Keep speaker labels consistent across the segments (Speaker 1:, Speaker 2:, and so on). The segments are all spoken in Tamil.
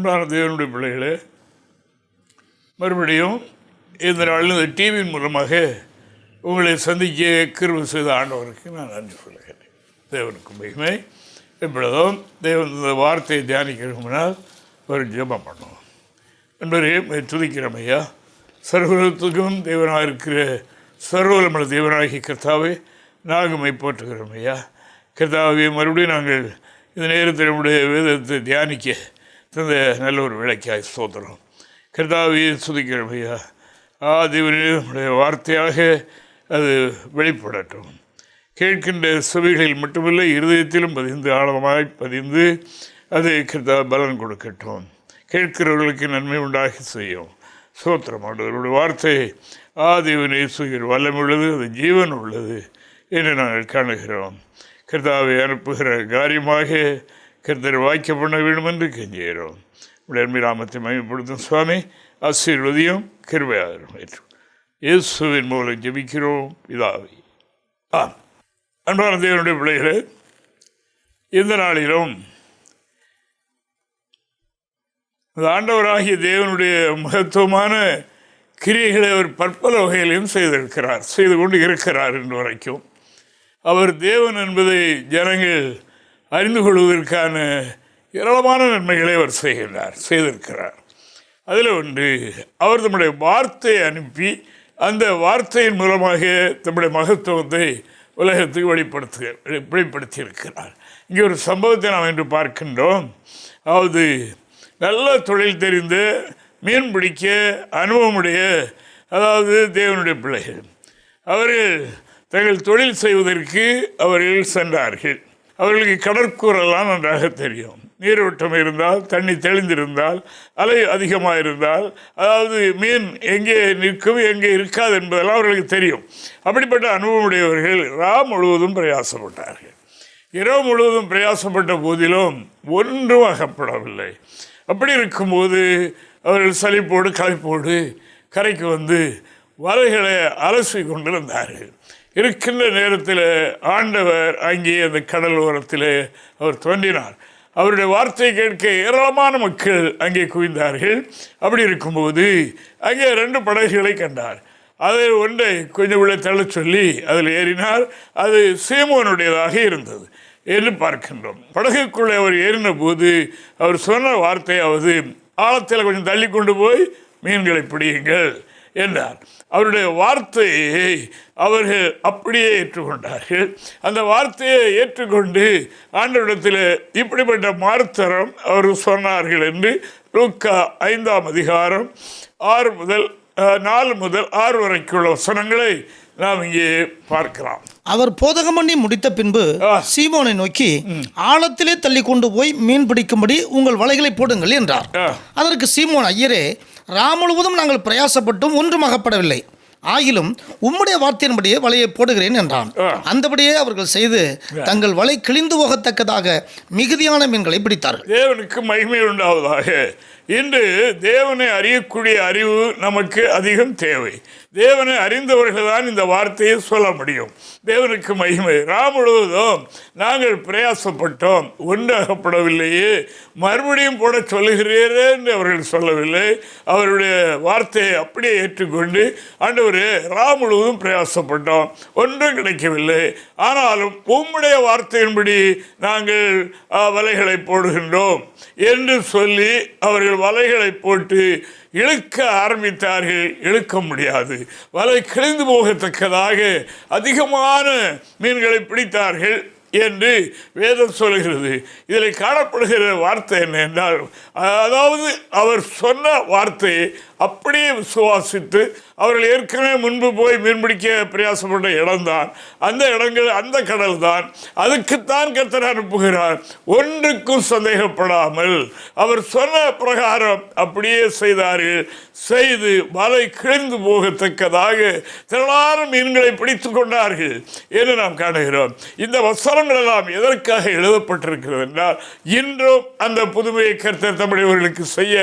Speaker 1: அன்பான தேவனுடைய பிள்ளைகளே மறுபடியும் இந்த நாளில் இந்த டிவியின் மூலமாக உங்களை சந்திக்க கிருவு செய்த ஆண்டவருக்கு நான் நன்றி சொல்கிறேன் தேவனுக்கு மகிமை. இப்பொழுதும் தேவன் இந்த வார்த்தையை தியானிக்கிறோம்னால் ஒரு ஜெபம் பண்ணுவோம். என்பதை துதிக்கிறோம் ஐயா. சர்வலத்துக்கும் தேவனாக இருக்கிற சர்வலமல தேவனாகிய கர்த்தாவை நாகமை போற்றுகிறோம் ஐயா. கர்த்தாவை மறுபடியும் நாங்கள் இந்த நேரத்தில் நம்முடைய வேதத்தை தியானிக்க தந்த நல்ல ஒரு விளக்காய் சோதரம் கர்த்தாவே சுதிக்கிறோம் ஐயா. வார்த்தையாக அது வெளிப்படட்டும். கேட்கின்ற சுவைகளில் மட்டுமில்லை இருதயத்திலும் பதிந்து ஆழமாய் பதிந்து அது கிருத்தா பலன் கொடுக்கட்டும். கேட்கிறவர்களுக்கு நன்மை உண்டாகி செய்யும். சோத்திரம் ஆண்டவர்களுடைய வார்த்தை. ஆதிவனை சுகிர் வல்லம் உள்ளது அது ஜீவன் உள்ளது என்று நாங்கள் காணுகிறோம். கிருத்தாவை அனுப்புகிற காரியமாக கருத்தர் வாய்க்க பண்ண வேண்டும் என்று கெஞ்சுகிறோம் உடைய ராமத்தை மயப்படுத்தும் சுவாமி ஆசீர்வதியும் கிருபையாளரும் ஏற்று இயேசுவின் மூலம் ஜெபிக்கிறோம் இதாவை ஆ அன்பான தேவனுடைய பிள்ளைகளே இந்த நாளிலும் அந்த ஆண்டவராகிய தேவனுடைய மகத்துவமான கிரியைகளை அவர் பற்பல வகையிலையும் செய்திருக்கிறார் செய்து கொண்டு இருக்கிறார் என்று வரைக்கும். அவர் தேவன் என்பதை ஜனங்கள் அறிந்து கொள்வதற்கான ஏராளமான நன்மைகளை அவர் செய்கிறார் செய்திருக்கிறார். அதில் ஒன்று அவர் தம்முடைய வார்த்தையை அனுப்பி அந்த வார்த்தையின் மூலமாக தம்முடைய மகத்துவத்தை உலகத்துக்கு வெளிப்படுத்து வெளிப்படுத்தியிருக்கிறார். இங்கே ஒரு சம்பவத்தை நாம் இன்று பார்க்கின்றோம். அதாவது நல்ல தொழில் தெரிந்து மீன் பிடிக்க அனுபவமுடைய அதாவது தேவனுடைய பிள்ளைகள். அவர்கள் தங்கள் தொழில் செய்வதற்கு அவர்கள் சென்றார்கள். அவர்களுக்கு கடற்கூரெல்லாம் நன்றாக தெரியும். நீரோட்டம் இருந்தால் தண்ணி தெளிந்திருந்தால் அலை அதிகமாக இருந்தால் அதாவது மீன் எங்கே நிற்கும் எங்கே இருக்காது என்பதெல்லாம் அவர்களுக்கு தெரியும். அப்படிப்பட்ட அனுபவமுடையவர்கள் ரா முழுவதும் பிரயாசப்பட்டார்கள். இரவு முழுவதும் பிரயாசப்பட்ட போதிலும் ஒன்றும் அகப்படவில்லை. அப்படி இருக்கும்போது அவர்கள் சளிப்போடு களைப்போடு கரைக்கு வந்து வலைகளை அலசி கொண்டிருந்தார்கள். இருக்கின்ற நேரத்தில் ஆண்டவர் அங்கே அந்த கடல் ஓரத்தில் அவர் தோன்றினார். அவருடைய வார்த்தையை கேட்க ஏராளமான மக்கள் அங்கே குவிந்தார்கள். அப்படி இருக்கும்போது அங்கே ரெண்டு படகுகளை கண்டார். அதை ஒன்றை கொஞ்சம் உள்ள தள்ள சொல்லி அதில் ஏறினார். அது சீமோனுடையதாக இருந்தது என்று பார்க்கின்றோம். படகுக்குள்ளே அவர் ஏறின போது அவர் சொன்ன வார்த்தையாவது ஆழத்தில் கொஞ்சம் தள்ளி கொண்டு போய் மீன்களை பிடியுங்கள். என்றார் அவருடைய வார்த்தையை அவர்கள் அப்படியே ஏற்றுக்கொண்டார்கள். அந்த வார்த்தையை ஏற்றுக்கொண்டு ஆண்டவிடத்தில் இப்படிப்பட்ட மார்த்தரம் அவர் சொன்னார்கள் என்று லூக்கா ஐந்தாம் அதிகாரம் ஆறு முதல் நாலு முதல் ஆறு வரைக்குள்ள வசனங்களை நாம் இங்கே பார்க்கலாம்.
Speaker 2: அவர் போதகம் பண்ணி முடித்த பின்பு சீமோனை நோக்கி ஆழத்திலே தள்ளி கொண்டு போய் மீன் பிடிக்கும்படி உங்கள் வலைகளை போடுங்கள் என்றார். அதற்கு சீமோன் ஐயரே ரா முழுவதும் நாங்கள் பிரயாசப்பட்டும் ஒன்றும் அகப்படவில்லை ஆகிலும் உம்முடைய வார்த்தையின்படியே வலையை போடுகிறேன் என்றான். அந்தபடியே அவர்கள் செய்து தங்கள் வலை கிழிந்து போகத்தக்கதாக மிகுதியான மீன்களை பிடித்தார்கள்.
Speaker 1: தேவனுக்கு மகிமை உண்டாவதாக. இன்று தேவனை அறியக்கூடிய அறிவு நமக்கு அதிகம் தேவை. தேவனை அறிந்தவர்கள் தான் இந்த வார்த்தையை சொல்ல முடியும். தேவனுக்கு மகிமை. ராம் முழுவதும் நாங்கள் பிரயாசப்பட்டோம். ஒன்றாகப்படவில்லையே. மறுபடியும் போட சொல்லுகிறீரே என்று அவர்கள் சொல்லவில்லை. அவருடைய வார்த்தையை அப்படியே ஏற்றுக்கொண்டு ஆண்டவர் ராம் முழுவதும் பிரயாசப்பட்டோம். ஒன்றும் கிடைக்கவில்லை. ஆனாலும் உம்முடைய வார்த்தையின்படி நாங்கள் வலைகளை போடுகின்றோம் என்று சொல்லி அவர்கள் வலைகளை போட்டு இழுக்க ஆரம்பித்தார்கள். இழுக்க முடியாது. வலை கிழிந்து போகத்தக்கதாக அதிகமான மீன்களை பிடித்தார்கள் என்று வேதம் சொல்கிறது. இதில் காணப்படுகிற வார்த்தை என்ன என்றால் அதாவது அவர் சொன்ன வார்த்தையை அப்படியே விசுவாசித்து அவர்கள் ஏற்கனவே முன்பு போய் மீன்பிடிக்க பிரயாசப்பட்ட இடம்தான். அந்த இடங்கள் அந்த கடல் தான் அதுக்குத்தான் கர்த்தர் அனுப்புகிறார். ஒன்றுக்கும் சந்தேகப்படாமல் அவர் சொன்ன பிரகாரம் அப்படியே செய்தார்கள். செய்து வலை கிழிந்து போகத்தக்கதாக திரளான மீன்களை பிடித்து கொண்டார்கள் என்று நாம் காணுகிறோம். இந்த வசனங்கள் எல்லாம் எதற்காக எழுதப்பட்டிருக்கிறது என்றால் இன்றும் அந்த புதுமையை கர்த்தர் தமிழர்களுக்கு செய்ய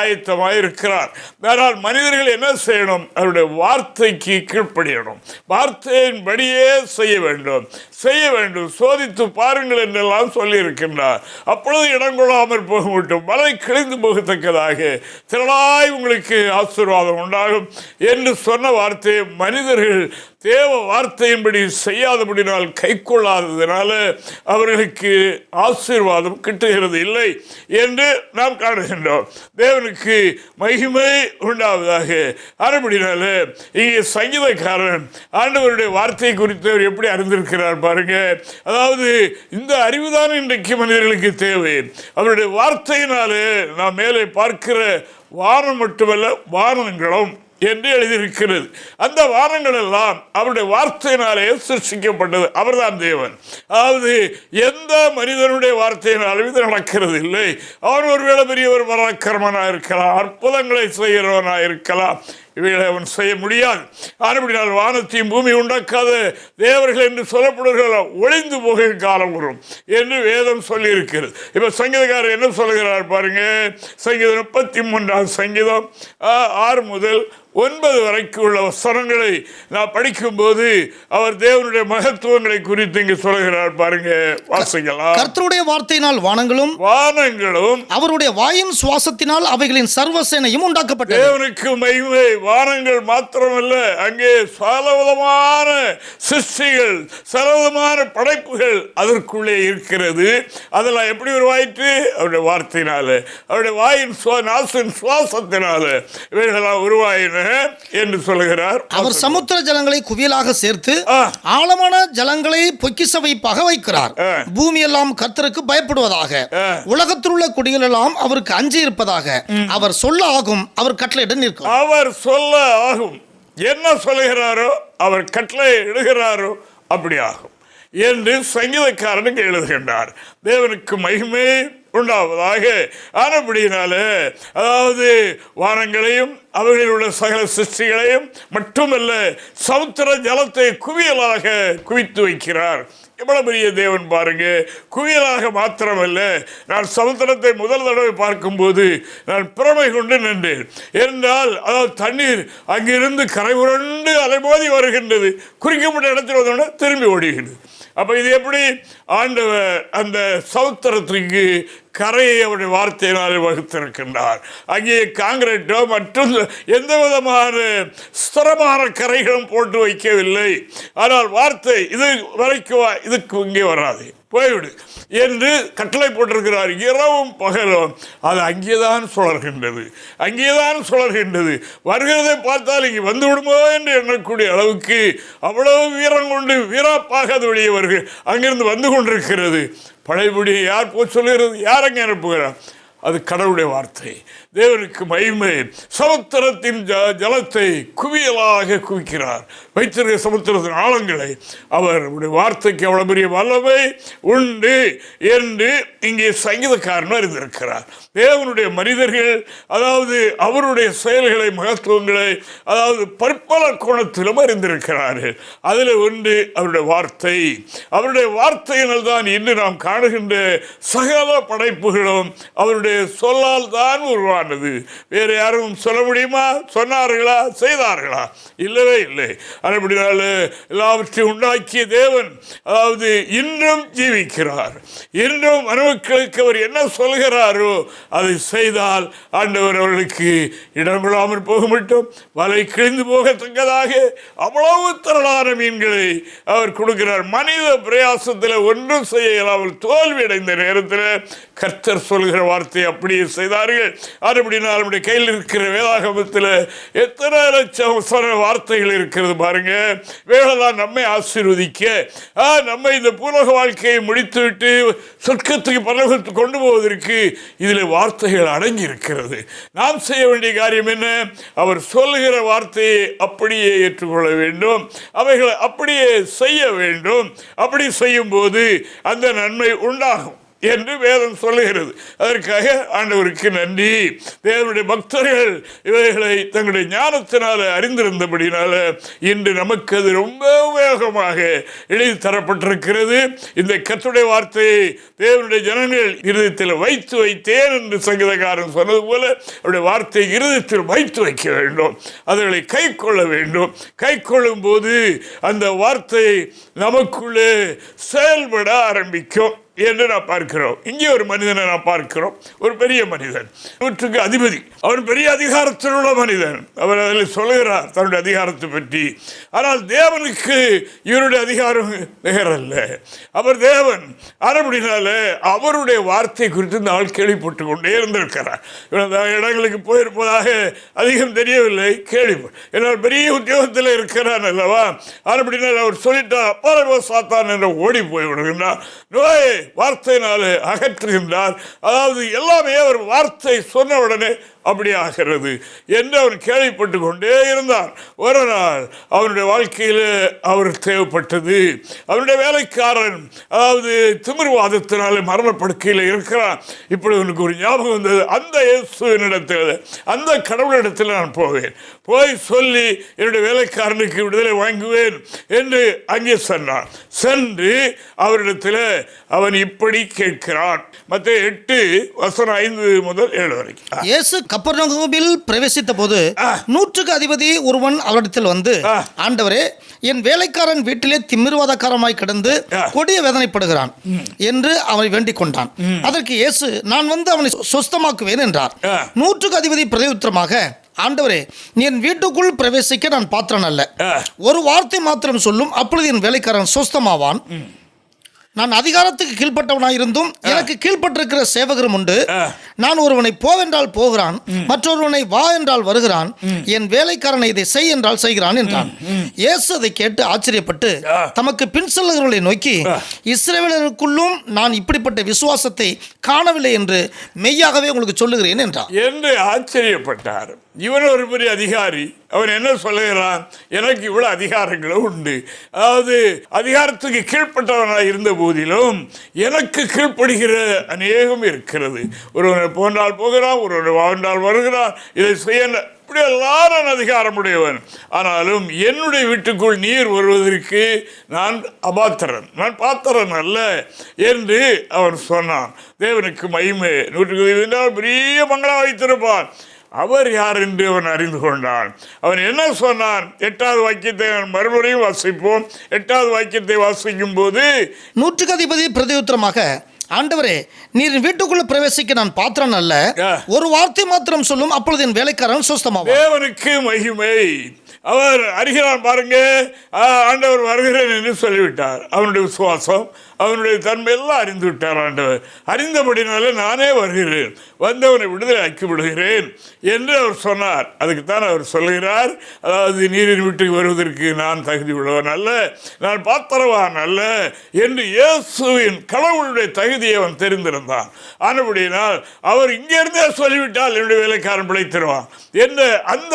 Speaker 1: ஆயத்தமாக இருக்கிறார் ஆனால் மனிதர்கள் என்ன செய்யணும்? அவருடைய வார்த்தைக்கு கீழ்ப்படியணும். வார்த்தையின்படியே செய்ய வேண்டும். செய்ய வேண்டும். சோதித்து பாருங்கள் என்றெல்லாம் சொல்லியிருக்கின்றார். அப்பொழுது இடம் கொள்ளாமல் போக மட்டும் மலை கிழிந்து போகத்தக்கதாக. திரளாய் உங்களுக்கு ஆசீர்வாதம் உண்டாகும். என்று சொன்ன வார்த்தையை மனிதர்கள் தேவ வார்த்தையின்படி செய்யாதபடினால் கை கொள்ளாததினால அவர்களுக்கு ஆசீர்வாதம் கிட்டுகிறது இல்லை என்று நாம் காணுகின்றோம். தேவனுக்கு மகிமை உண்டாவதாக. அறுபடினால இங்கே சங்கீதக்காரன் ஆண்டவருடைய வார்த்தை குறித்து அவர் எப்படி அறிந்திருக்கிறார் பாருங்க. அதாவது இந்த அறிவுதான் இன்றைக்கு மனிதர்களுக்கு தேவை. அவருடைய வார்த்தையினாலே நாம் மேலே பார்க்கிற வானம் மட்டுமல்ல வானங்களும். என்று எழுதியிருக்கிறது. அந்த வானங்கள் எல்லாம் அவருடைய வார்த்தையினாலே சிருஷ்டிக்கப்பட்டது. அவர்தான் தேவன். அதாவது எந்த மனிதனுடைய வார்த்தையினாலும் இது நடக்கிறது இல்லை. அவன் ஒருவேளை பெரியவர் பராக்கிரமனாக இருக்கலாம் அற்புதங்களை செய்கிறவனாக இருக்கலாம் இவைகளை அவன் செய்ய முடியாது. ஆனபடினால் வானத்தையும் பூமி உண்டாக்காத. தேவர்கள் என்று சொல்லப்படுகிறார்கள் ஒளிந்து போக காலம் வரும் என்று வேதம் சொல்லியிருக்கிறது. இப்போ சங்கீதக்காரர் என்ன சொல்லுகிறார் பாருங்க? சங்கீதம் முப்பத்தி மூன்றாம் சங்கீதம் ஆறு முதல் ஒன்பது வரைக்கும் உள்ள வசனங்களை நான் படிக்கும்போது அவர் தேவனுடைய மகத்துவங்களை குறித்து இங்கு சொல்லுகிறார் பாருங்க. வாசிக்கலாம்.
Speaker 2: கர்த்தருடைய வார்த்தையினால் வானங்களும்
Speaker 1: வானங்களும்
Speaker 2: அவருடைய வாயின் சுவாசத்தினால் அவைகளின் சர்வசேனையும் உண்டாக்கப்பட்டது.
Speaker 1: தேவனுக்கு மகிமை வானங்கள் மாத்திரமல்ல அங்கே சலவிதமான சிருஷ்டிகள் சலவிதமான படைப்புகள் அதற்குள்ளே இருக்கிறது அதெல்லாம் எப்படி உருவாயிற்று அவருடைய வார்த்தையினால அவருடைய வாயின் சுவா- நாசின் சுவாசத்தினால இவைகளெல்லாம் உருவாயின என்று சொல்லுகிறார்
Speaker 2: அவர் சமுத்திர ஜலங்களை குவியலாக சேர்த்து. ஆழமான ஜலங்களை பொக்கிச வைப்பாக வைக்கிறார். பூமி எல்லாம் கர்த்தருக்கு பயப்படுவதாக. உலகத்தில் உள்ள குடிகள் எல்லாம் அவருக்கு அஞ்சி இருப்பதாக அவர் சொல்ல ஆகும் அவர் கட்டளையிட நிற்கும்
Speaker 1: அவர் சொல்ல ஆகும். என்ன சொல்லுகிறாரோ அவர் கட்டளை எழுகிறாரோ அப்படி ஆகும். என்று சங்கீதக்காரனுக்கு எழுதுகின்றார். தேவனுக்கு மகிமை உண்டாவதாக. ஆனப்படினாலே அதாவது வானங்களையும் அவர்களில் உள்ள சகல சிருஷ்டிகளையும் மட்டுமல்ல சமுத்திர ஜலத்தை குவியலாக குவித்து வைக்கிறார். எவ்வளவு பெரிய தேவன் பாருங்க. குயிலாக மாத்திரமல்ல நான் சமுத்திரத்தை முதல் தடவை பார்க்கும்போது நான் பிறமை கொண்டு நின்றேன். என்றால் அதாவது தண்ணீர் அங்கிருந்து கரை உருண்டு அலைமோதி வருகின்றது. குறிக்கப்பட்ட இடத்தில் வந்தோடனே திரும்பி ஓடுகிறது அப்போ இது எப்படி? ஆண்டவர் அந்த சமுத்திரத்துக்கு கரையை அவருடைய வார்த்தையினால் வகுத்திருக்கின்றார். அங்கே காங்கிரீட்டோ மற்றும் எந்த விதமான ஸ்திரமான கரைகளும் போட்டு வைக்கவில்லை. ஆனால் வார்த்தை இது வரைக்கும் இதுக்கு இங்கே வராது. போய்விடு என்று கட்டளை போட்டிருக்கிறார். இரவும் பகலும். அது அங்கேதான் சுழர்கின்றது அங்கேதான் சுழர்கின்றது வருகிறதை பார்த்தால் இங்கே வந்து விடுமோ என்று எண்ணக்கூடிய அளவுக்கு அவ்வளவு வீரம் கொண்டு வீராப்பாக அது வெளியே அங்கிருந்து வந்து கொண்டிருக்கிறது. பழையபடி யார் போய் சொல்கிறது யார் அங்கே அனுப்புகிறார்? அது கடவுளுடைய வார்த்தை. தேவனுக்கு மகிமை. சமுத்திரத்தின் ஜ ஜலத்தை குவியலாக குவிக்கிறார். வைத்திருக்க சமுத்திரத்தின் ஆழங்களை அவருடைய வார்த்தைக்கு அவ்வளோ பெரிய வல்லமை உண்டு என்று இங்கே சங்கீதக்காரன் அறிந்திருக்கிறார். தேவனுடைய மனிதர்கள் அதாவது அவருடைய செயல்களை மகத்துவங்களை அதாவது பற்பல கோணத்திலும் அறிந்திருக்கிறார்கள். அதில் ஒன்று அவருடைய வார்த்தை. அவருடைய வார்த்தையினால் தான் இன்று நாம் காணுகின்ற சகல படைப்புகளும் அவருடைய சொல்லால் தான் உருவானது. வேறு யாரும் சொல்ல முடியுமா? சொன்னார்களா? செய்தார்களா? இல்லவே இல்லை. அப்படினால எல்லாவற்றையும் உண்டாக்கிய தேவன் அதாவது இன்றும் ஜீவிக்கிறார். இன்றும் மனுமக்களுக்கு அவர் என்ன சொல்கிறாரோ அதை செய்தால் ஆண்டவர் அவர்களுக்கு இடம் போக மட்டும் வலை கிழிந்து போகத்தக்கதாக அவ்வளவு திரளான மீன்களை அவர் கொடுக்கிறார். மனித பிரயாசத்தில் ஒன்றும் செய்ய இயலாமல் தோல்வியடைந்த நேரத்தில் கர்த்தர் சொல்கிற வார்த்தையை அப்படியே செய்தார்கள். அதுபடினால் நம்முடைய கையில் இருக்கிற வேதாகமத்தில் எத்தனை லட்சம் வார்த்தைகள் இருக்கிறது பாருங்க. வேலைதான் நம்மை ஆசீர்வதிக்க. ஆ, நம்மை இந்த பூலக வாழ்க்கையை முடித்துவிட்டு சொர்க்கத்துக்கு பரலோகத்துக்கு கொண்டு போவதற்கு இதில் வார்த்தைகள் அடங்கி இருக்கிறது நாம் செய்ய வேண்டிய காரியம் என்ன? அவர் சொல்லுகிற வார்த்தையை அப்படியே ஏற்றுக்கொள்ள வேண்டும். அவைகளை அப்படியே செய்ய வேண்டும். அப்படி செய்யும் போது அந்த நன்மை உண்டாகும். என்று வேதம் சொல்லுகிறது. அதற்காக ஆண்டவருக்கு நன்றி. தேவனுடைய பக்தர்கள் இவைகளை தங்களுடைய ஞானத்தினால அறிந்திருந்தபடினால இன்று நமக்கு அது ரொம்ப உபயோகமாக எழுதி தரப்பட்டிருக்கிறது. இந்த கத்துடைய வார்த்தையை தேவனுடைய ஜனங்கள் இருதயத்தில் வைத்து வைத்தேன் என்று சங்கீதக்காரன் சொன்னது போல அவருடைய வார்த்தை இருதயத்தில் வைத்து வைக்க வேண்டும். அதுகளை கை கொள்ள வேண்டும். கை கொள்ளும் போது அந்த வார்த்தை நமக்குள்ளே செயல்பட ஆரம்பிக்கும். என்று நாம் பார்க்கிறோம். இங்கே ஒரு மனிதனை நாம் பார்க்கிறோம். ஒரு பெரிய மனிதன். இவற்றுக்கு அதிபதி. அவன் பெரிய அதிகாரத்தில் உள்ள மனிதன். அவர் அதில் சொல்லுகிறார் தன்னுடைய அதிகாரத்தை பற்றி. ஆனால் தேவனுக்கு இவருடைய அதிகாரம் நிகரல்ல அவர் தேவன். ஆனப்படினால அவருடைய வார்த்தை குறித்து இந்த ஆள் கேள்விப்பட்டு கொண்டே இருந்திருக்கிறார். இவன் இடங்களுக்கு போயிருப்பதாக அதிகம் தெரியவில்லை கேள்வி. என்னால் பெரிய உத்தியோகத்தில் இருக்கிறான் அல்லவா? ஆனப்படினால் அவர் சொல்லிட்டார் அப்பா சாத்தான் என்று ஓடி போய் விடுகின்றார். வார்த்தையினாலே அகற்றுகின்றார். அதாவது எல்லாமே அவர் வார்த்தை சொன்ன உடனே அப்படி ஆகிறது என்று அவர் கேள்விப்பட்டு கொண்டே இருந்தார். ஒரு நாள் அவனுடைய வாழ்க்கையில் அவர் தேவைப்பட்டது. அவனுடைய வேலைக்காரன் அதாவது திமிர்வாதத்தினால மரணப்படுக்கையில் இருக்கிறான். இப்படி உனக்கு ஒரு ஞாபகம் வந்தது. அந்த இயேசுவினிடத்தில் அந்த கடவுளிடத்தில் நான் போவேன். போய் சொல்லி என்னுடைய வேலைக்காரனுக்கு விடுதலை வாங்குவேன் என்று அங்கே சொன்னான். சென்று அவரிடத்தில் அவன் இப்படி கேட்கிறான். மற்ற எட்டு வசனம் ஐந்து முதல் ஏழு வரைக்கும்.
Speaker 2: இயேசு கப்பர்நகூமில் பிரவேசித்த போது நூற்றுக்கு அதிபதி ஒருவன் அவரிடத்தில் வந்து. ஆண்டவரே என் வேலைக்காரன் வீட்டிலே திமிர்வாதக்காரமாய் கிடந்து. கொடிய வேதனைப்படுகிறான் என்று அவனை வேண்டிக் கொண்டான் அதற்கு இயேசு நான் வந்து அவனை சொஸ்தமாக்குவேன் என்றார். நூற்றுக்கு அதிபதி பிரதியுத்தரமாக ஆண்டவரே என் வீட்டுக்குள் பிரவேசிக்க நான் பாத்திரன் அல்ல. ஒரு வார்த்தை மாத்திரம் சொல்லும் அப்பொழுது என் வேலைக்காரன் சொஸ்தமாவான் நான் அதிகாரத்துக்கு கீழ்ப்பட்டவனாயிருந்தும் எனக்கு கீழ்ப்பட்டிருக்கிற சேவகரும் உண்டு. நான் ஒருவனை போவென்றால் போகிறான் மற்றொருவனை வா என்றால் வருகிறான் என் வேலைக்காரனை இதை செய் என்றால் செய்கிறான் என்றான். இயேசு அதை கேட்டு ஆச்சரியப்பட்டு. தமக்கு பின் செல்லுகிறவர்களை நோக்கி
Speaker 1: ஆ.
Speaker 2: இஸ்ரவேலருக்குள்ளும் நான் இப்படிப்பட்ட விசுவாசத்தை காணவில்லை என்று மெய்யாகவே உங்களுக்கு சொல்லுகிறேன் என்றார்.
Speaker 1: என்று ஆச்சரியப்பட்டார். இவன் ஒரு பெரிய அதிகாரி. அவன் என்ன சொல்லுகிறான்? எனக்கு இவ்வளோ அதிகாரங்களும் உண்டு. அதாவது அதிகாரத்துக்கு கீழ்ப்பட்டவனாக இருந்த போதிலும் எனக்கு கீழ்ப்படுகிற அநேகம் இருக்கிறது. ஒருவனை போன்றால் போகிறான் ஒருவனை வாழ்ந்தால் வருகிறான். இதை செய்ய இப்படியெல்லாம் நான் அதிகாரமுடையவன். ஆனாலும் என்னுடைய வீட்டுக்குள் நீர் வருவதற்கு நான் அபாத்திரன். நான் பாத்திரன் அல்ல என்று அவன் சொன்னான். தேவனுக்கு மயிமை நூற்றுக்கு பெரிய மங்களா வைத்திருப்பான். அவர் யார் என்று அவன் அறிந்து கொண்டான். அவன் என்ன சொன்னான்? எட்டாவது வாக்கியத்தை மறுபடியும் வாசிப்போம். எட்டாவது வாக்கியத்தை வாசிக்கும் போது
Speaker 2: நூற்றுக்கு அதிபதி பிரதியுத்தரமாக ஆண்டவரே நீர் வீட்டுக்குள்ள பிரவேசிக்க நான் பாத்திரன் அல்ல. ஒரு வார்த்தை மாத்திரம் சொல்லும் அப்பொழுது என் வேலைக்காரன் சுஸ்தமாவான்.
Speaker 1: தேவனுக்கு மகிமை. அவர் அறிகிறான் பாருங்க. ஆண்டவர் வருகிறேன் என்று சொல்லிவிட்டார். அவனுடைய விசுவாசம் அவனுடைய தன்மை எல்லாம் அறிந்து விட்டார் ஆண்டவர். அறிந்தபடினால நானே வருகிறேன். வந்தவனை விடுதலை ஆக்கி விடுகிறேன் என்று அவர் சொன்னார். அதுக்குத்தான் அவர் சொல்லுகிறார் அதாவது நீரின் வீட்டுக்கு வருவதற்கு நான் தகுதி உள்ளவன் அல்ல நான் பாத்திரவான் அல்ல என்று இயேசுவின் கடவுளுடைய தகுதியை அவன் தெரிந்திருந்தான். ஆனபடியினால் அவர் இங்கிருந்தே சொல்லிவிட்டால் என்னுடைய வேலைக்காரன் பிழைத்திருவான் என்ற அந்த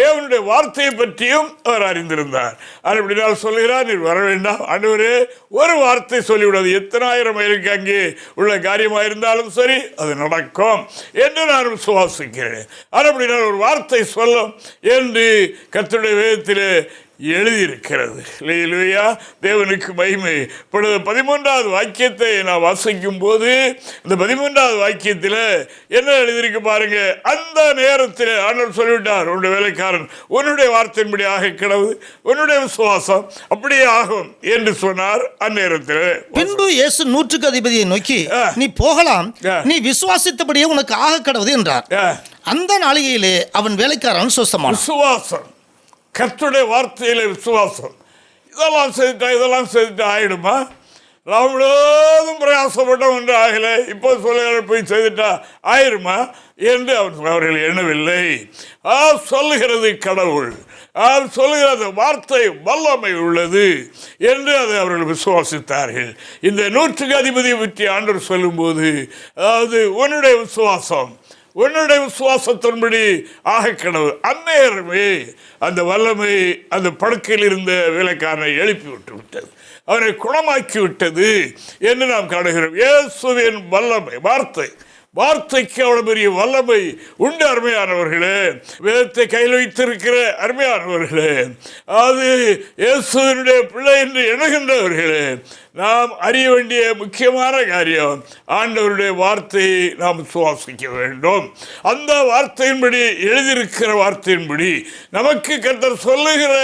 Speaker 1: தேவனுடைய வார்த்தையை பற்றியும் அவர் அறிந்திருந்தார். ஆனபடினால் சொல்கிறார் நீர் வர வேண்டாம். ஆண்டவரே ஒரு வார்த்தை சொல்லி சொல்லிவிடாது எத்தனாயிரம் மைலுக்கு அங்கே உள்ள காரியமாக இருந்தாலும் சரி அது நடக்கும் என்று நான் விசுவாசிக்கிறேன் அப்படின்னா ஒரு வார்த்தை சொல்லும் என்று கத்துடைய வேதத்தில் எழுதியிருக்கிறது. இல்லையா தேவனுக்கு மகிமை. இப்பொழுது பதிமூன்றாவது வாக்கியத்தை நான் வாசிக்கும் போது இந்த பதிமூன்றாவது வாக்கியத்தில் என்ன எழுதியிருக்கு பாருங்க. அந்த நேரத்தில் ஆண்டவர் சொல்லிவிட்டார் உன்னுடைய வேலைக்காரன் உன்னுடைய வார்த்தையின்படி ஆக கிடவு உன்னுடைய விசுவாசம் அப்படியே ஆகும் என்று சொன்னார் அந்நேரத்தில்.
Speaker 2: பின்பு இயேசு நூற்றுக்கு அதிபதியை நோக்கி. நீ போகலாம். நீ விசுவாசித்தபடியே உனக்கு ஆக கடவுது என்றார். அந்த நாளிகையிலே அவன் வேலைக்காரன் சுஸ்தமானான்
Speaker 1: விசுவாசம். கர்த்துடைய வார்த்தையில் விசுவாசம். இதெல்லாம் செய்துட்டா இதெல்லாம் செய்துட்டா ஆயிடுமா? நான் முழுவதும் பிரயாசப்பட்டோம் என்று ஆகலை. இப்போ சொல்லுகிற போய் செய்துட்டா ஆயிருமா? என்று அவர் அவர்கள் எண்ணவில்லை. ஆ சொல்லுகிறது கடவுள். அவர் சொல்லுகிறது வார்த்தை வல்லமை உள்ளது என்று அதை அவர்கள் விசுவாசித்தார்கள். இந்த நூற்றுக்கு அதிபதியை பற்றி ஆண்டவர் சொல்லும்போது அதாவது உன்னுடைய விசுவாசம் உன்னுடைய விசுவாசத்தின்படி ஆக அந்நேரமே அந்த வல்லமை அந்த படுக்கையில் இருந்த வேலைக்காரனை எழுப்பி விட்டு விட்டது அவரை குணமாக்கி விட்டது என்று நாம் காணுகிறோம். இயேசுவின் வல்லமை வார்த்தை வார்த்தைக்கு அவ்வளவு பெரிய வல்லமை உண்டு அருமையானவர்களே. வேதத்தை கையில் வைத்திருக்கிற அருமையானவர்களே. அது இயேசுவினுடைய பிள்ளை என்று எண்ணுகின்றவர்களே நாம் அறிய வேண்டிய முக்கியமான காரியம் ஆண்டவருடைய வார்த்தையை நாம் சுவாசிக்க வேண்டும். அந்த வார்த்தையின்படி எழுதியிருக்கிற வார்த்தையின்படி நமக்கு கத்தர் சொல்லுகிற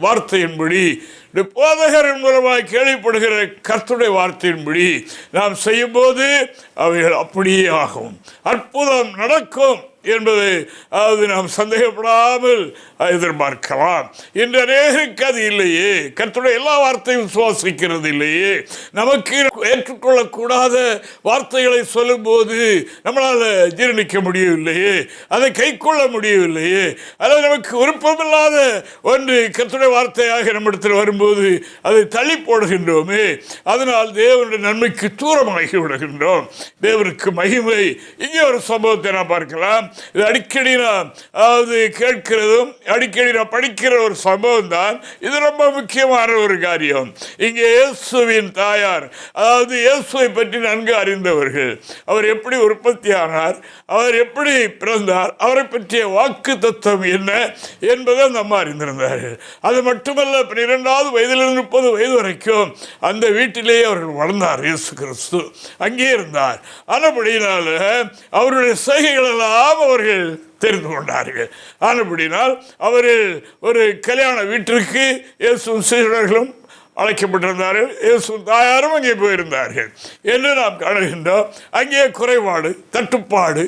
Speaker 1: வார்த்தையின்படி இந்த போதகரின் மூலமாக கேள்விப்படுகிற கர்த்துடைய வார்த்தையின்படி நாம் செய்யும்போது அவைகள் அப்படியே ஆகும். அற்புதம் நடக்கும். என்பதை அதாவது நாம் சந்தேகப்படாமல் எதிர்பார்க்கலாம். இன்று அநேகருக்கு அது இல்லையே. கர்த்தருடைய எல்லா வார்த்தையும் சுவாசிக்கிறது இல்லையே. நமக்கு ஏற்றுக்கொள்ளக்கூடாத வார்த்தைகளை சொல்லும்போது நம்மளால் ஜீரணிக்க முடியவில்லையே. அதை கைக்கொள்ள முடியவில்லையே. அல்லது நமக்கு விருப்பமில்லாத ஒன்று கர்த்தருடைய வார்த்தையாக நம்மிடத்தில் வரும்போது அதை தள்ளி போடுகின்றோமே. அதனால் தேவனுடைய நன்மைக்கு தூரமாகி விடுகின்றோம். தேவனுக்கு மகிமை. இங்கே ஒரு சம்பவத்தை நான் பார்க்கலாம். இது அடிக்கடி நான் அதாவது கேட்கிறதும் அடிக்கடி நான் படிக்கிற ஒரு சம்பவம் தான் இது ரொம்ப முக்கியமான ஒரு காரியம். இங்கே இயேசுவின் தாயார் அதாவது இயேசுவை பற்றி நன்கு அறிந்தவர்கள் அவர் எப்படி உற்பத்தியானார் அவர் எப்படி பிறந்தார் அவரை பற்றிய வாக்கு தத்துவம் என்ன என்பதை அந்த அம்மா அறிந்திருந்தார்கள். அது மட்டுமல்ல பன்னிரெண்டாவது வயதிலிருந்து முப்பது வயது வரைக்கும் அந்த வீட்டிலேயே அவர்கள் வளர்ந்தார் இயேசு கிறிஸ்து. அங்கே இருந்தார். ஆனபடியினால அவருடைய செய்கைகள் எல்லாம் அவர்கள் தெரிந்து கொண்டார்கள். ஆனப்படினால் அவர்கள் ஒரு கல்யாண வீட்டிற்கு இயேசு சீடர்களும் அழைக்கப்பட்டிருந்தார்கள். இயேசு தாயாரும் அங்கே போயிருந்தார்கள். என்று நாம் காணுகின்றோம். அங்கே குறைபாடு தட்டுப்பாடு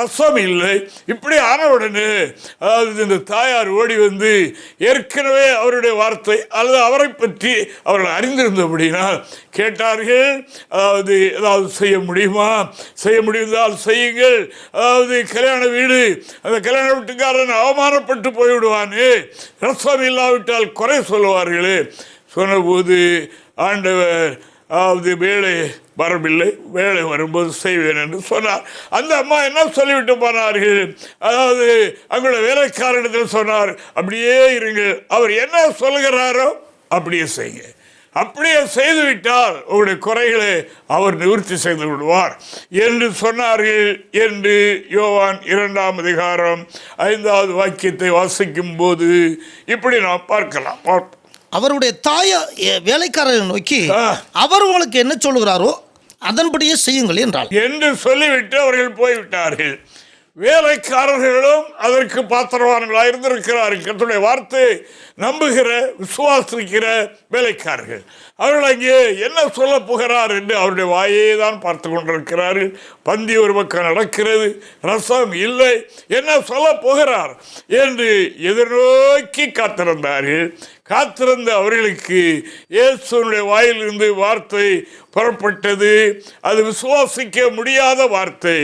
Speaker 1: ரசம் இல்லை. இப்படி ஆனவுடனே உடனே அதாவது இந்த தாயார் ஓடி வந்து ஏற்கனவே அவருடைய வார்த்தை அல்லது அவரை பற்றி அவர்கள் அறிந்திருந்தபடினால் கேட்டார்கள் அதாவது ஏதாவது செய்ய முடியுமா? செய்ய முடிந்தால் செய்யுங்கள். அதாவது கல்யாண வீடு அந்த கல்யாண வீட்டுக்காரன் அவமானப்பட்டு போய்விடுவானே. ரசம் இல்லாவிட்டால் குறை சொல்லுவார்களே. சொன்னபோது ஆண்டவர் அதாவது வேலை வரவில்லை வேலை வரும்போது செய்வேன் என்று சொன்னார். அந்த அம்மா என்ன சொல்லிவிட்டு போனார்கள்? அதாவது அவங்களோட வேலைக்காரனிடத்தில் சொன்னார் அப்படியே இருங்கள் அவர் என்ன சொல்கிறாரோ அப்படியே செய்யுங்க அப்படியே செய்துவிட்டால் உங்களுடைய குறைகளை அவர் நிவர்த்தி செய்து விடுவார் என்று சொன்னார்கள் என்று யோவான் இரண்டாம் அதிகாரம் ஐந்தாவது வாக்கியத்தை வாசிக்கும் போது இப்படி நாம் பார்க்கலாம். பார்ப்போம்
Speaker 2: அவருடைய தாய வேலைக்காரரை நோக்கி. அவர் உங்களுக்கு என்ன சொல்லுகிறாரோ அதன்படியே செய்யுங்கள் என்றாள்.
Speaker 1: என்று சொல்லிவிட்டு அவர்கள் போய்விட்டார்கள். வேலைக்காரர்களும் அதற்கு பாத்திரவான்களாக இருந்திருக்கிறார்கள். கர்த்தருடைய வார்த்தை நம்புகிற விசுவாசிக்கிற வேலைக்காரர்கள். அவர்கள் அங்கே என்ன சொல்ல போகிறார் என்று அவருடைய வாயை தான் பார்த்து கொண்டிருக்கிறார்கள். பந்தி ஒரு பக்கம் நடக்கிறது ரசம் இல்லை. என்ன சொல்ல போகிறார் என்று எதிர்நோக்கி காத்திருந்தார்கள். காத்திருந்த அவர்களுக்கு இயேசுனுடைய வாயிலிருந்து வார்த்தை புறப்பட்டது. அது விசுவாசிக்க முடியாத வார்த்தை.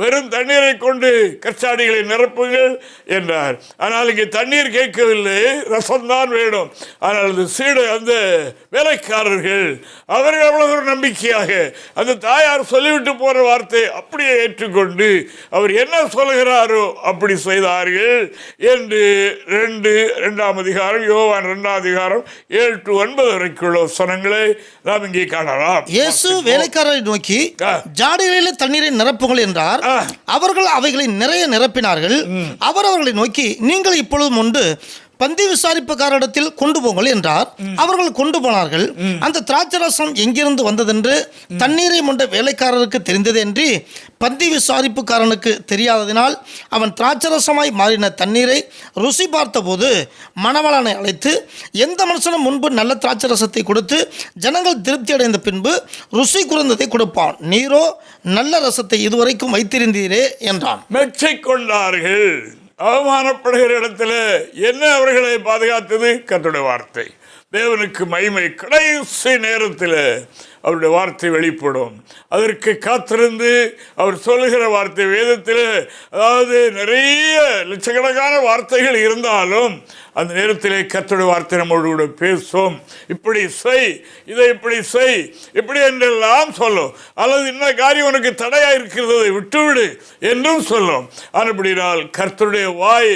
Speaker 1: வெறும் தண்ணீரை கொண்டு கச்சாடிகளை நிரப்புங்கள் என்றார். ஆனால் இங்கே தண்ணீர் கேட்கவில்லை. ரசம்தான் வேணும். ஆனால் அந்த சீடு அந்த வேலைக்காரர்கள் அவர்கள் அவ்வளவு ஒரு நம்பிக்கையாக அந்த தாயார் சொல்லிவிட்டு போகிற வார்த்தை அப்படியே ஏற்றுக்கொண்டு அவர் என்ன சொல்கிறாரோ அப்படி செய்தார்கள் என்று ரெண்டு ரெண்டாம் அதிகாரம் யோவான் ரெண்டாம் அதிகாரம் ஏழு டு ஒன்பது வரைக்குள்ள வசனங்களை நாம் இங்கே காணலாம்.
Speaker 2: இயேசு வேலைக்காரரை நோக்கி. ஜாடிகளிலே தண்ணீரை நிரப்புங்கள் என்றார். அவர்கள் அவைகளை நிறைய நிரப்பினார்கள். அவர் அவர்களை நோக்கி நீங்கள் இப்பொழுதும் உண்டு. பந்தி விசாரிப்புக்காரிடத்தில் கொண்டு போங்கள் என்றார். அவர்கள் கொண்டு போனார்கள். அந்த திராட்சரசம் எங்கிருந்து வந்ததென்று தண்ணீரை மொண்ட வேலைக்காரருக்கு தெரிந்தது என்று பந்தி விசாரிப்புக்காரனுக்கு தெரியாததினால் அவன் திராட்சரசமாய் மாறின தண்ணீரை ருசி பார்த்தபோது மணவளனை அழைத்து எந்த மனுஷனும் முன்பு நல்ல திராட்சரசத்தை கொடுத்து ஜனங்கள் திருப்தி அடைந்த பின்பு ருசி குறைந்ததை கொடுப்பான். நீரோ நல்ல ரசத்தை இதுவரைக்கும் வைத்திருந்தீரே என்றான்.
Speaker 1: மெச்சிக்கொண்டார்கள். அவமானப்படுகிற இடத்துல என்ன அவர்களை பாதுகாத்தது? கத்துடைய வார்த்தை. தேவனுக்கு மகிமை கடைசி நேரத்தில் அவருடைய வார்த்தை வெளிப்படும். அதற்கு காத்திருந்து அவர் சொல்லுகிற வார்த்தை வேதத்தில் அதாவது நிறைய லட்சக்கணக்கான வார்த்தைகள் இருந்தாலும் அந்த நேரத்திலே கர்த்தருடைய வார்த்தை நம்மளோட கூட பேசும். இப்படி செய் இதை இப்படி செய் இப்படி என்றெல்லாம் சொல்லும். அல்லது இன்ன காரியம் உனக்கு தடையாக இருக்கிறதை விட்டுவிடு என்றும் சொல்லும். ஆனால் இப்படினால் கர்த்தருடைய வாய்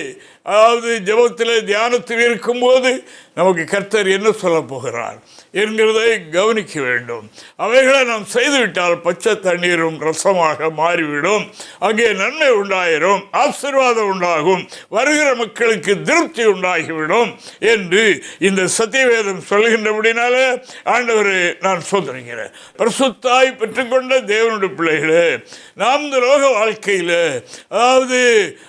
Speaker 1: அதாவது ஜெபத்தில் தியானத்தில் இருக்கும்போது நமக்கு கர்த்தர் என்ன சொல்ல போகிறார்? என்கிறதை கவனிக்க வேண்டும். அவைகளை நாம் செய்துவிட்டால் பச்சை தண்ணீரும் ரசமாக மாறிவிடும். அங்கே நன்மை உண்டாயிரும் ஆசீர்வாதம் உண்டாகும் வருகிற மக்களுக்கு திருப்தி உண்டாகிவிடும் என்று இந்த சத்தியவேதம் சொல்கின்றபடினாலே ஆண்டவரை நான் சோதனைகிறேன் பரிசுத்தாய் பெற்றுக்கொண்ட தேவனுடைய பிள்ளைகளே நாம் இந்த லோக வாழ்க்கையில் அதாவது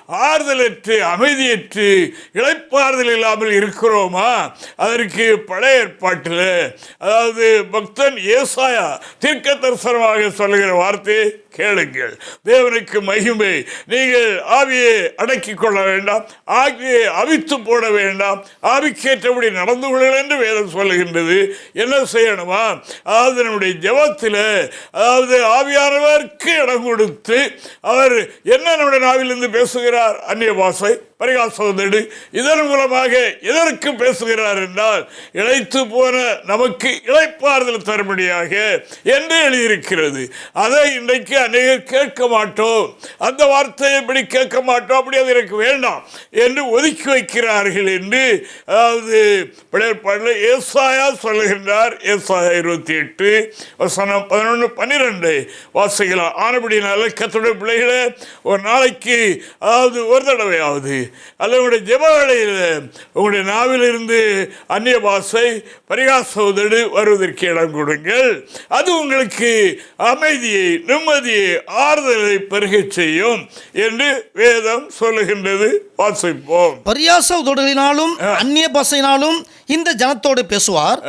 Speaker 1: ஆறுதலற்று அமைதியற்று இழைப்பாறுதல் இல்லாமல் இருக்கிறோமா? அதற்கு பழைய ஏற்பாட்டில் அதாவது பக்தன் ஏசாயா தீர்க்க தரிசனமாக சொல்லுகிற வார்த்தையை கேளுங்கள். தேவனுக்கு மகிமை. நீங்கள் ஆவியை அடக்கிக் கொள்ள வேண்டாம். ஆவியை அவித்து போட வேண்டாம். ஆவிக்கேற்றபடி நடந்து கொள்ளுங்கள் என்று வேதம் சொல்லுகின்றது. என்ன செய்யணுமா? அதாவது நம்முடைய ஜெபத்தில் அதாவது ஆவியானவருக்கு இடம் கொடுத்து அவர் என்ன நம்முடைய நாவிலிருந்து பேசுகிறார்? அந்நிய பாசை பரிகாசோதடு இதன் மூலமாக எதற்கு பேசுகிறார் என்றால் இழைத்து போன நமக்கு இழைப்பாறுதல் தரும்படியாக என்று எழுதியிருக்கிறது. அதை இன்றைக்கு அநேகர் கேட்க மாட்டோம். அந்த வார்த்தையை இப்படி கேட்க மாட்டோம். அப்படி அது எனக்கு வேண்டாம் என்று ஒதுக்கி வைக்கிறார்கள் என்று அதாவது பிள்ளைப்பாடில் ஏசாயா சொல்கின்றார் ஏசாயா இருபத்தி எட்டு வசனம் பதினொன்று பன்னிரெண்டு. வாசிக்கலாம். ஆனபடினால கத்துடைய பிள்ளைகளை ஒரு நாளைக்கு அதாவது ஒரு தடவையாவது அல்ல உங்களுடைய ஜெப வேளையில் உங்களுடைய நாவிலிருந்து அந்நிய பாசை பரிகாச வருவதற்கு இடம் கொடுங்கள். அது உங்களுக்கு அமைதியை நிம்மதி நிம்மதியை ஆறுதலை பெருகச் செய்யும் என்று வேதம் சொல்லுகின்றது. வாசிப்போம்.
Speaker 2: பரியாச உதடுகளினாலும் அந்நிய பாசையினாலும் இந்த ஜனத்தோடு பேசுவார்.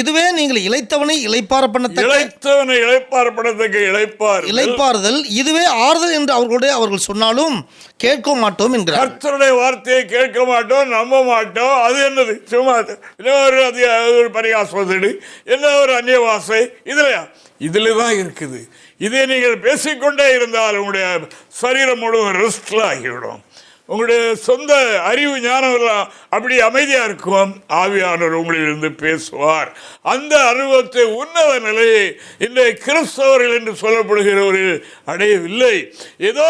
Speaker 2: இதுவே நீங்கள் இளைத்தவனை இளைப்பார பண்ணத்தக்க
Speaker 1: இழைத்தவனை இழைப்பார்படத்தக்க இழைப்பார்
Speaker 2: இளைப்பாறுதல் இதுவே ஆறுதல் என்று அவர்களுடைய அவர்கள் சொன்னாலும் கேட்க மாட்டோம் என்கிறார்.
Speaker 1: கர்த்தருடைய வார்த்தையை கேட்க மாட்டோம் நம்ப மாட்டோம். அது என்னது? சும்மா அது. இன்னொரு அது ஒரு பரிகாசோதடு என்ன ஒரு அந்நிய வாசை இதுலையா? இதில் தான் இருக்குது. இதை நீங்கள் பேசிக்கொண்டே இருந்தால் உங்களுடைய சரீரம் முழுவதும் ரெஸ்டில் ஆகிவிடும். உங்களுடைய சொந்த அறிவு ஞானம் எல்லாம் அப்படி அமைதியாக இருக்கும். ஆவியானவர் உங்களிலிருந்து பேசுவார். அந்த அனுபவத்தை உன்னத நிலையை இன்றைய கிறிஸ்தவர்கள் என்று சொல்லப்படுகிறவர்கள் அடையவில்லை. ஏதோ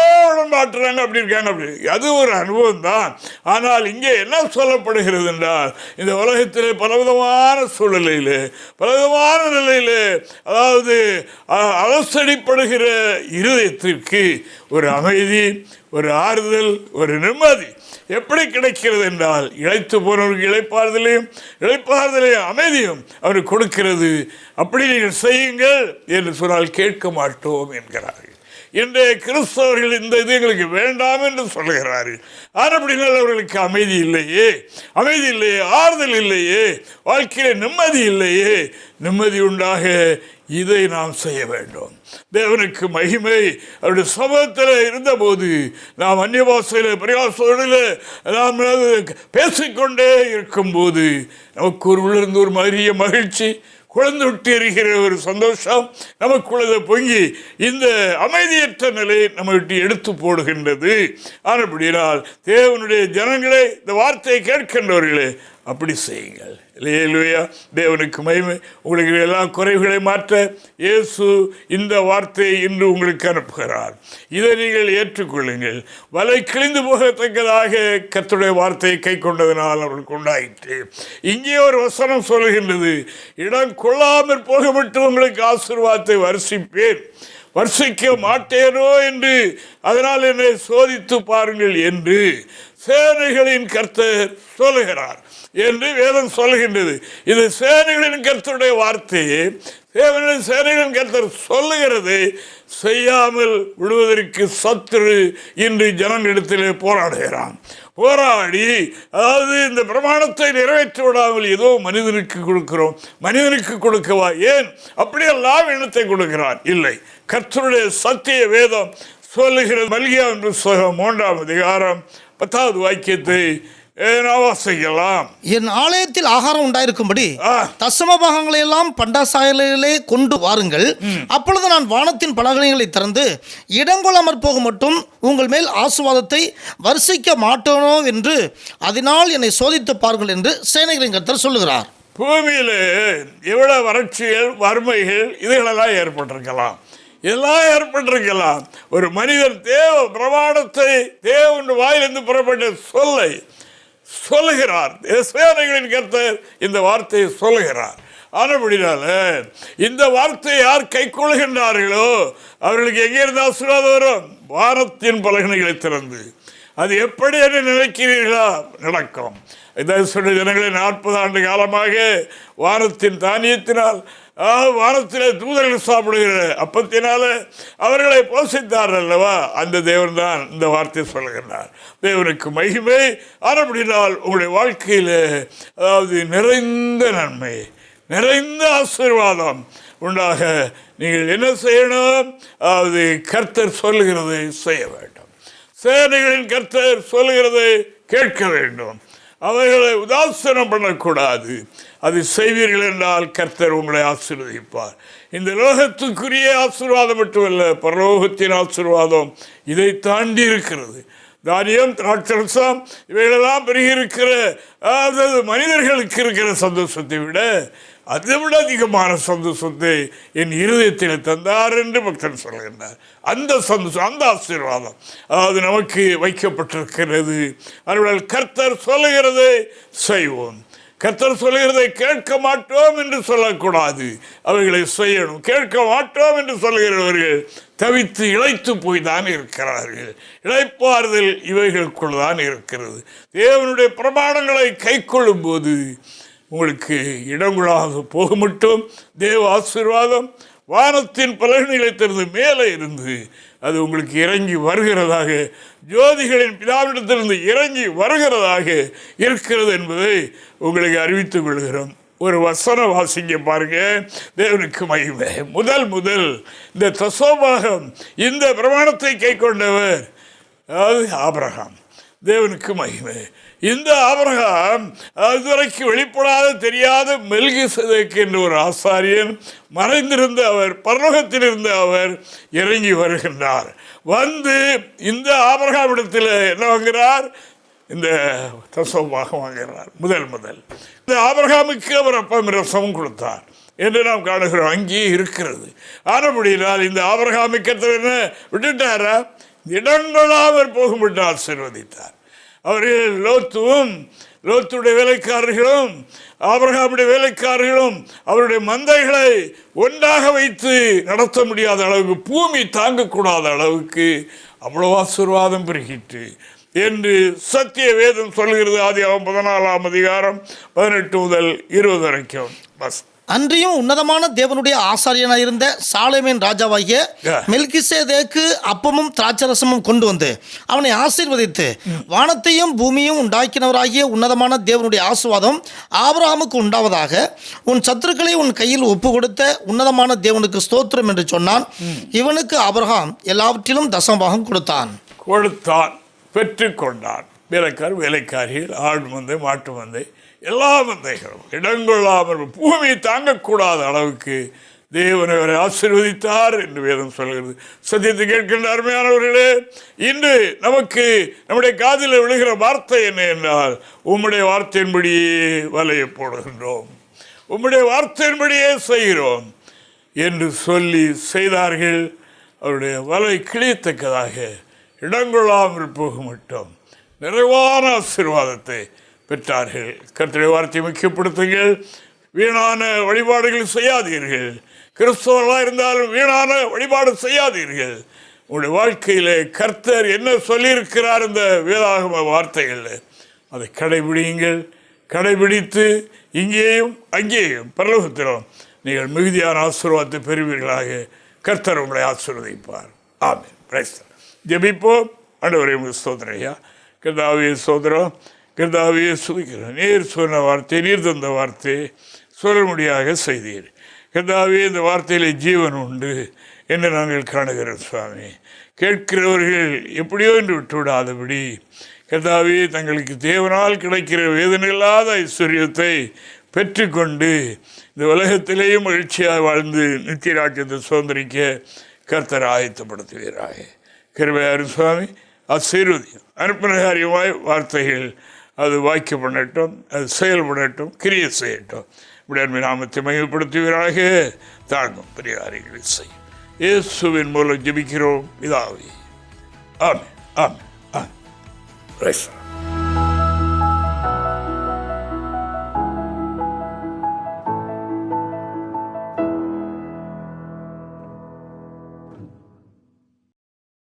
Speaker 1: மாற்றுறாங்க அப்படி இருக்காங்க அப்படி அது ஒரு அனுபவம் தான் ஆனால் இங்கே என்ன சொல்லப்படுகிறது என்றால் இந்த உலகத்திலே பலவிதமான சூழ்நிலையில் பலவிதமான நிலையில் அதாவது அ- அலசடிப்படுகிற இருதயத்திற்கு ஒரு அமைதி ஒரு ஆறுதல் ஒரு நிம்மதி. எப்படி கிடைக்கிறது என்றால் இழைத்து போனவருக்கு இழைப்பாறுதலையும் இழைப்பாறுதலையும் அமைதியும் அவர் கொடுக்கிறது. அப்படி நீங்கள் செய்யுங்கள் என்று சொன்னால் கேட்க மாட்டோம் என்கிறார்கள். இன்றைய கிறிஸ்தவர்கள் இந்த இது எங்களுக்கு வேண்டாம் என்று சொல்கிறார்கள். ஆனால் அப்படினால் அவர்களுக்கு அமைதி இல்லையே. அமைதி இல்லையே ஆறுதல் இல்லையே. வாழ்க்கையில் நிம்மதி இல்லையே. நிம்மதி உண்டாக இதை நாம் செய்ய வேண்டும். தேவனுக்கு மகிமை. அவருடைய சமூகத்தில் இருந்தபோது நாம் அந்நிய பாஷையில் பிரயாசோடில் நாம் பேசிக்கொண்டே இருக்கும்போது நமக்கு ஒரு உள்ளிருந்து ஒரு மரிய மகிழ்ச்சி குழந்து விட்டு எறிகிற ஒரு சந்தோஷம் நமக்குள்ளதை பொங்கி இந்த அமைதியற்ற நிலை நம்ம விட்டு எடுத்து போடுகின்றது. ஆனப்படினால் தேவனுடைய ஜனங்களே இந்த வார்த்தையை கேட்கின்றவர்களே அப்படி செய்யுங்கள். இல்லையா தேவனுக்கு மகிமை. உங்களுக்கு எல்லா குறைகளை மாற்ற இயேசு இந்த வார்த்தையை இன்று உங்களுக்கு அனுப்புகிறார். இதை நீங்கள் ஏற்றுக்கொள்ளுங்கள். வலை கிழிந்து போகத்தக்கதாக கத்துடைய வார்த்தையை கை கொண்டதனால் அவர்களுக்கு உண்டாயிற்று. இங்கே ஒரு வசனம் சொல்லுகின்றது. இடம் கொள்ளாமல் போக மட்டும் உங்களுக்கு ஆசீர்வாதத்தை வரிசிப்பேன் வர்ஷிக்க மாட்டேனோ என்று அதனால் என்னை சோதித்து பாருங்கள் என்று சேனைகளின் கர்த்தர் சொல்லுகிறார். என்று வேதம் சொல்லுகின்றது இது சேனைகளின் கருத்தருடைய வார்த்தையே தேவனின் சேனைகளின் கருத்தர் சொல்லுகிறது செய்யாமல் விடுவதற்கு சத்துரு இன்று ஜனங்களிடத்திலே போராடுகிறான். போராடி அதாவது இந்த பிரமாணத்தை நிறைவேற்றி விடாமல் ஏதோ மனிதனுக்கு கொடுக்கிறோம். மனிதனுக்கு கொடுக்கவா? ஏன்? அப்படியெல்லாம் இனத்தை கொடுக்கிறான் இல்லை. கர்த்தருடைய சத்திய வேதம் சொல்லுகிறது. மல்கியா என்று புஸ்தகம் மூன்றாம் அதிகாரம் பத்தாவது வாக்கியத்தை வாசிக்கலாம்
Speaker 2: என் ஆலயத்தில் ஆகாரம் உண்டாயிருக்கும்படி. தசம பாகங்களை எல்லாம் பண்டாசாலையிலே கொண்டு வாருங்கள். அப்பொழுது நான் வானத்தின் பலகணிகளை திறந்து இடங்கொள்ளாமற் போக மட்டும் உங்கள் மேல் ஆசுவாதத்தை வரிசிக்க மாட்டோனோ என்று அதனால் என்னை சோதித்து பாருங்கள் என்று சேனைகளின் கர்த்தர் சொல்லுகிறார்.
Speaker 1: பூமியில் எவ்வளவு வறட்சிகள் வறுமைகள் இதுகளெல்லாம் ஏற்பட்டிருக்கலாம். இதெல்லாம் ஏற்பட்டிருக்கலாம். ஒரு மனிதன் தேவ பிரமாணத்தை தேவன் வாயிலிருந்து புறப்பட்ட சொல்லை சொல்லுகிறார். சேனைகளின் கர்த்தர் இந்த வார்த்தையை சொல்லுகிறார். ஆனபடினால இந்த வார்த்தையை யார் கை கொள்கின்றார்களோ அவர்களுக்கு இருந்தால் ஆசீர்வாதம் வரும்? வாரத்தின் பலகணிகளை திறந்து. அது எப்படி என்று நினைக்கிறீர்களா? நடக்கும். இதை சொல்லி ஜனங்களை நாற்பது ஆண்டு காலமாக வானத்தின் தானியத்தினால் வானத்தில் தூதர்கள் சாப்பிடுகிற அப்பத்தினால அவர்களை போஷித்தார் அல்லவா? அந்த தேவன் தான் இந்த வார்த்தையை சொல்லுகின்றார். தேவனுக்கு மகிமை ஆனப்படினால் உங்களுடைய வாழ்க்கையில் அதாவது நிறைந்த நன்மை நிறைந்த ஆசீர்வாதம் உண்டாக நீங்கள் என்ன செய்யணும்? அதாவது கர்த்தர் சொல்லுகிறதை செய்ய வேண்டும். சேனைகளின் கர்த்தர் சொல்லுகிறதை கேட்க வேண்டும். அவர்களை உதாசனம் பண்ணக்கூடாது. அது செய்வீர்கள் என்றால் கர்த்தர் உங்களை ஆசீர்வதிப்பார். இந்த லோகத்துக்குரிய ஆசீர்வாதம் மட்டுமல்ல பரலோகத்தின் ஆசீர்வாதம் இதை தாண்டி இருக்கிறது. தானியம் திராட்சரசம் இவைகளெல்லாம் பெருகியிருக்கிற அதாவது மனிதர்களுக்கு இருக்கிற சந்தோஷத்தை விட அதை விட அதிகமான சந்தோஷத்தை என் இருதயத்தில் தந்தார் என்று பக்தன் சொல்கின்றார். அந்த சந்தோஷம் அந்த ஆசீர்வாதம் அதாவது நமக்கு வைக்கப்பட்டிருக்கிறது. அவர்கள் கர்த்தர் சொல்லுகிறதை செய்வோம். கர்த்தர் சொல்லுகிறதை கேட்க மாட்டோம் என்று சொல்லக்கூடாது. அவைகளை செய்யணும். கேட்க மாட்டோம் என்று சொல்லுகிறவர்கள் தவித்து இழைத்து போய் தான் இருக்கிறார்கள். இழைப்பாறுதல் இவைகளுக்குள் தான் இருக்கிறது. தேவனுடைய பிரமாணங்களை கை போது உங்களுக்கு இடங்குழாக போக மட்டும் தேவ ஆசீர்வாதம் வானத்தின் பலகணிகளை திறந்து மேலே இருந்து அது உங்களுக்கு இறங்கி வருகிறதாக ஜோதிகளின் பிதாவிடத்திலிருந்து இறங்கி வருகிறதாக இருக்கிறது என்பதை உங்களுக்கு அறிவித்துக் கொள்கிறோம். ஒரு வசன வாசிங்க பாருங்க. தேவனுக்கு மகிமை. முதல் முதல் இந்த தசோபாகம் இந்த பிரமாணத்தை கை கொண்டவர் அதாவது ஆபிரகாம். தேவனுக்கு மகிமை. இந்த ஆபரகம் அதுவரைக்கு வெளிப்படாத தெரியாத. மெல்கி என்ற ஒரு ஆசாரியன் மறைந்திருந்த அவர் பரலோகத்தில் இருந்த அவர் இறங்கி வருகின்றார். வந்து இந்த ஆபிரகாமிடத்தில் என்ன வாங்குகிறார்? இந்த தசவமாக வாங்குகிறார் முதல் முதல். இந்த ஆபரகாமுக்கு அவர் அப்பம் ரசமும் கொடுத்தார் என்று நாம் காணுகிறோம். அங்கேயே இருக்கிறது. ஆனபடியினால் இந்த ஆபரகாமிக்கத்தில் என்ன? விட்டுட்டாரா? இடங்கொள்ளாமற் போகும்பட்டு ஆசீர்வதித்தார். அவர்கள் லோத்துவும் லோத்துடைய வேலைக்காரர்களும் ஆபிரகாமுடைய வேலைக்காரர்களும் அவருடைய மந்தைகளை ஒன்றாக வைத்து நடத்த முடியாத அளவுக்கு பூமி தாங்கக்கூடாத அளவுக்கு அவ்வளோ ஆசீர்வாதம் பெருகிட்டு என்று சத்திய வேதம் சொல்கிறது. ஆதி பதினாலாம் அதிகாரம் பதினெட்டு முதல் இருபது வரைக்கும். பஸ்.
Speaker 2: அன்றியும் உன்னதமான தேவனுடைய ஆசாரியனாயிருந்த சாலேமின் ராஜாவாகிய. மெல்கிசேதேக்கு அப்பமும் திராட்சரசமும் கொண்டு வந்து அவனை ஆசீர்வதித்து வானத்தையும் பூமியும் உண்டாக்கினவராகிய உன்னதமான தேவனுடைய ஆசுவாதம் ஆபிரகாமுக்கு உண்டாவதாக. உன் சத்துருக்களை உன் கையில் ஒப்பு கொடுத்த உன்னதமான தேவனுக்கு ஸ்தோத்திரம் என்று சொன்னான். இவனுக்கு ஆபிரகாம் எல்லாவற்றிலும் தசமபாகம் கொடுத்தான்.
Speaker 1: கொடுத்தான் பெற்றுக்கொண்டான். வேலைக்கார் வேலைக்காரிகள் ஆடு மந்தை மாட்டு மந்தை எல்லா வந்தைகளும் இடங்கொள்ளாமல் பூமியை தாங்கக்கூடாத அளவுக்கு தேவன் அவரை ஆசீர்வதித்தார் என்று வேதம் சொல்கிறது. சத்தியத்தை கேட்கின்ற அருமையானவர்களே இன்று நமக்கு நம்முடைய காதில் விழுகிற வார்த்தை என்ன என்றால் உம்முடைய வார்த்தையின்படியே வலையை போடுகின்றோம். உம்முடைய வார்த்தையின்படியே செய்கிறோம். என்று சொல்லி செய்தார்கள். அவருடைய வலை கிழியத்தக்கதாக இடங்கொள்ளாமல் போக மட்டும் நிறைவான ஆசீர்வாதத்தை பெற்றார்கள். கர்த்தருடைய வார்த்தையை முக்கியப்படுத்துங்கள். வீணான வழிபாடுகள் செய்யாதீர்கள். கிறிஸ்தவர்களாக இருந்தாலும் வீணான வழிபாடு செய்யாதீர்கள். உங்களுடைய வாழ்க்கையில் கர்த்தர் என்ன சொல்லியிருக்கிறார் இந்த வேதாகம வார்த்தைகளில் அதை கடைபிடியுங்கள். கடைபிடித்து இங்கேயும் அங்கேயும் பரலோகத்திலும் நீங்கள் மிகுதியான ஆசீர்வாதத்தை பெறுவீர்களாக. கர்த்தர் உங்களை ஆசீர்வதிப்பார். ஆமே பிரைஸ்தர் ஜெபிப்போம். ஆண்டவரே உங்கள் சோதனையா ஐயா. கிருதாவிய சோதரம். கர்த்தாவையே சுதிக்கிறோம் நீர் சொன்ன வார்த்தை நீர் தந்த வார்த்தை சொல்லும்படியாக செய்தீர். கர்த்தாவே இந்த வார்த்தையிலே ஜீவன் உண்டு என்று நாங்கள் காணுகிறோம் சுவாமி. கேட்கிறவர்கள் எப்படியோ என்று விட்டுவிடாதபடி கர்த்தாவே தங்களுக்கு தேவனால் கிடைக்கிற வேதனையில்லாத ஐஸ்வர்யத்தை பெற்றுக்கொண்டு இந்த உலகத்திலேயும் மகிழ்ச்சியாக வாழ்ந்து நித்திய ராஜ்யத்தை சுதந்திரிக்க கர்த்தர் ஆயத்தப்படுத்துவீராக. கிருபையாரு சுவாமி ஆசீர்வதியும். அனுப்பினகாரியமாய் வார்த்தைகள் அது வாக்கிய பண்ணட்டும் அது செயல்படட்டும் கிரிய செய்யட்டும். இப்படி நாமத்தை மையப்படுத்துவீராக தாங்கும் பரிகாரங்களை செய்யும் இயேசுவின் மூலம் ஜெபிக்கிறோம். இதாவே ஆமே ஆமே ஆமே